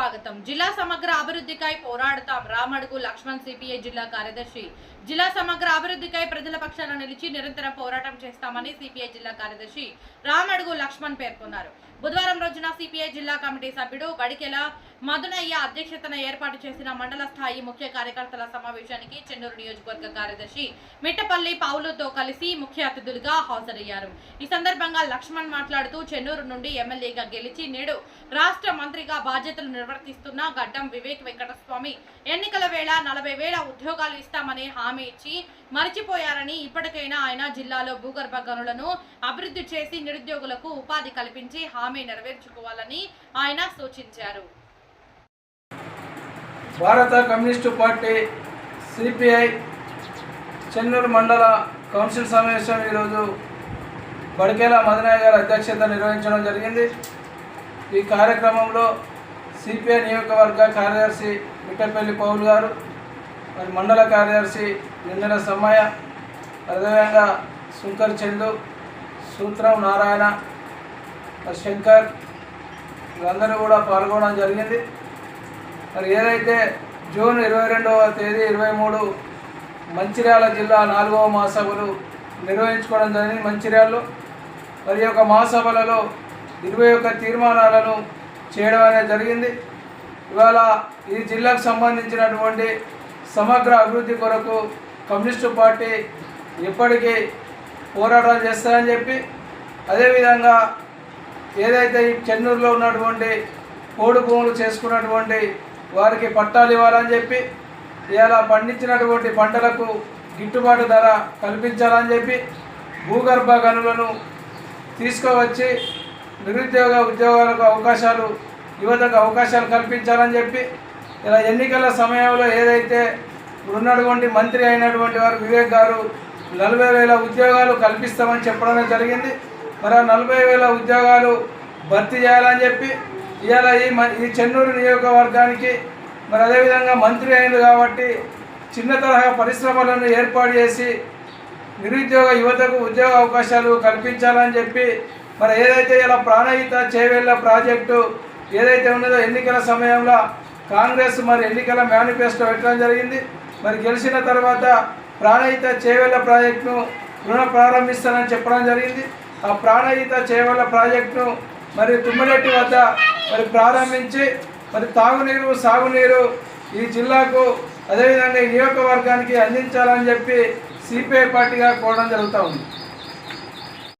స్వాగతం. జిల్లా సమగ్ర అభివృద్ధికై పోరాడతాం. రామడుగు లక్ష్మణ్ సిపిఐ జిల్లా కార్యదర్శి. జిల్లా సమగ్ర అభివృద్ధికై ప్రజల పక్షాన నిలిచి నిరంతరం పోరాటం చేస్తామని సిపిఐ జిల్లా కార్యదర్శి రామడుగు లక్ష్మణ్ పేర్కొన్నారు. బుధవారం రోజున సిపిఐ జిల్లా కమిటీ సభ్యుడు బడికెల మధునయ్య అధ్యక్షతన ఏర్పాటు చేసిన మండల స్థాయి ముఖ్య కార్యకర్తల సమావేశానికి చెన్నూరు నియోజకవర్గ కార్యదర్శి మిట్టపల్లి పావులతో కలిసి ముఖ్య అతిథులుగా హాజరయ్యారు. ఈ సందర్భంగా లక్ష్మణ్ మాట్లాడుతూ చెన్నూరు నుండి ఎమ్మెల్యేగా గెలిచి నేడు రాష్ట్ర మంత్రిగా బాధ్యతలు నిర్వర్తిస్తున్న గడ్డం వివేక్ వెంకటస్వామి ఎన్నికల వేళ నలభై వేల ఉద్యోగాలు ఇస్తామని హామీ ఇచ్చి మరిచిపోయారని ఇప్పటికైనా ఆయన జిల్లాలో భూగర్భ గనులను అభివృద్ధి చేసి నిరుద్యోగులకు ఉపాధి కల్పించి హామీ నెరవేర్చుకోవాలని ఆయన సూచించారు. భారత కమ్యూనిస్టు పార్టీ సిపిఐ చెన్నూరు మండల కౌన్సిల్ సమావేశం ఈరోజు బడికేల మదనయ్య గారి అధ్యక్షత నిర్వహించడం జరిగింది. ఈ కార్యక్రమంలో సిపిఐ నియోజకవర్గ కార్యదర్శి మిట్టపల్లి పౌల్ గారు మరి మండల కార్యదర్శి నిన్నెల సమ్మయ్య అదేవిధంగా శంకర్ చందు సూత్రం నారాయణ శంకర్ వీళ్ళందరూ కూడా పాల్గొనడం జరిగింది. మరి ఏదైతే జూన్ ఇరవై రెండవ తేదీ ఇరవై మూడు మంచిర్యాల జిల్లా నాలుగవ మహాసభలు నిర్వహించుకోవడం జరిగింది మంచిర్యాలలో. మరి యొక్క మహాసభలలో ఇరవై ఒక్క తీర్మానాలను చేయడం అనేది జరిగింది. ఇవాళ ఈ జిల్లాకు సంబంధించినటువంటి సమగ్ర అభివృద్ధి కొరకు కమ్యూనిస్టు పార్టీ ఎప్పటికీ పోరాటాలు చేస్తారని చెప్పి అదేవిధంగా ఏదైతే ఈ చెన్నూరులో ఉన్నటువంటి పోడు భూములు చేసుకున్నటువంటి వారికి పట్టాలు ఇవ్వాలని చెప్పి ఇలా పండించినటువంటి పంటలకు గిట్టుబాటు ధర కల్పించాలని చెప్పి భూగర్భ గనులను తీసుకువచ్చి నిరుద్యోగ ఉద్యోగాలకు అవకాశాలు యువతకు అవకాశాలు కల్పించాలని చెప్పి ఇలా ఎన్నికల సమయంలో ఏదైతే ఉన్నటువంటి మంత్రి అయినటువంటి వారు వివేక్ గారు నలభై వేల ఉద్యోగాలు కల్పిస్తామని చెప్పడం జరిగింది. మరి ఆ నలభై వేల ఉద్యోగాలు భర్తీ చేయాలని చెప్పి ఇవాళ ఈ మ- ఈ చెన్నూరు నియోజకవర్గానికి మరి అదేవిధంగా మంత్రి అయింది కాబట్టి చిన్న తరహా పరిశ్రమలను ఏర్పాటు చేసి నిరుద్యోగ యువతకు ఉద్యోగ అవకాశాలు కల్పించాలని చెప్పి మరి ఏదైతే ఇలా ప్రాణహిత చేవేళ్ళ ప్రాజెక్టు ఏదైతే ఉన్నదో ఎన్నికల సమయంలో కాంగ్రెస్ మరి ఎన్నికల మేనిఫెస్టో పెట్టడం జరిగింది. మరి గెలిచిన తర్వాత ప్రాణహిత చేవేళ్ళ ప్రాజెక్టును రుణ ప్రారంభిస్తానని చెప్పడం జరిగింది. ఆ ప్రాణహిత చేవేళ్ళ ప్రాజెక్టును మరి తుమ్మిరెడ్డి వద్ద మరి ప్రారంభించి మరి తాగునీరు సాగునీరు ఈ జిల్లాకు అదేవిధంగా నియోజకవర్గానికి అందించాలని చెప్పి సిపిఐ పార్టీగా కోవడం జరుగుతూ ఉంది.